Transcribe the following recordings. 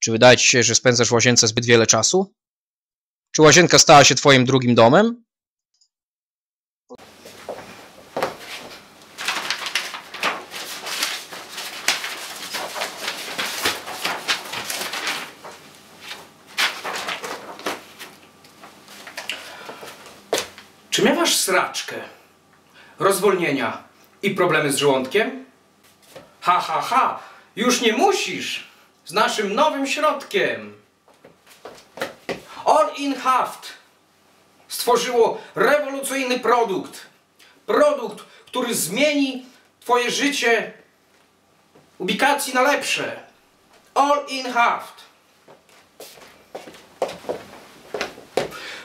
Czy wydaje ci się, że spędzasz w łazience zbyt wiele czasu? Czy łazienka stała się twoim drugim domem? Czy miewasz sraczkę, rozwolnienia i problemy z żołądkiem? Ha, ha, ha! Już nie musisz! Z naszym nowym środkiem! All in Haft stworzyło rewolucyjny produkt. Produkt, który zmieni Twoje życie ubikacji na lepsze. All in Haft.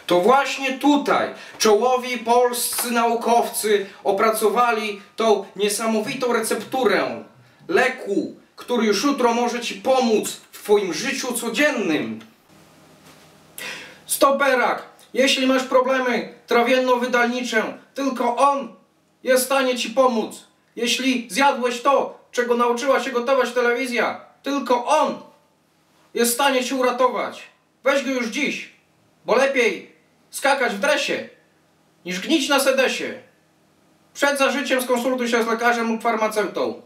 To właśnie tutaj czołowi polscy naukowcy opracowali tą niesamowitą recepturę leku, który już jutro może Ci pomóc w Twoim życiu codziennym. Stoperak, jeśli masz problemy trawienno-wydalnicze, tylko on jest w stanie Ci pomóc. Jeśli zjadłeś to, czego nauczyła się gotować telewizja, tylko on jest w stanie Cię uratować. Weź go już dziś, bo lepiej skakać w dresie, niż gnić na sedesie. Przed zażyciem skonsultuj się z lekarzem lub farmaceutą.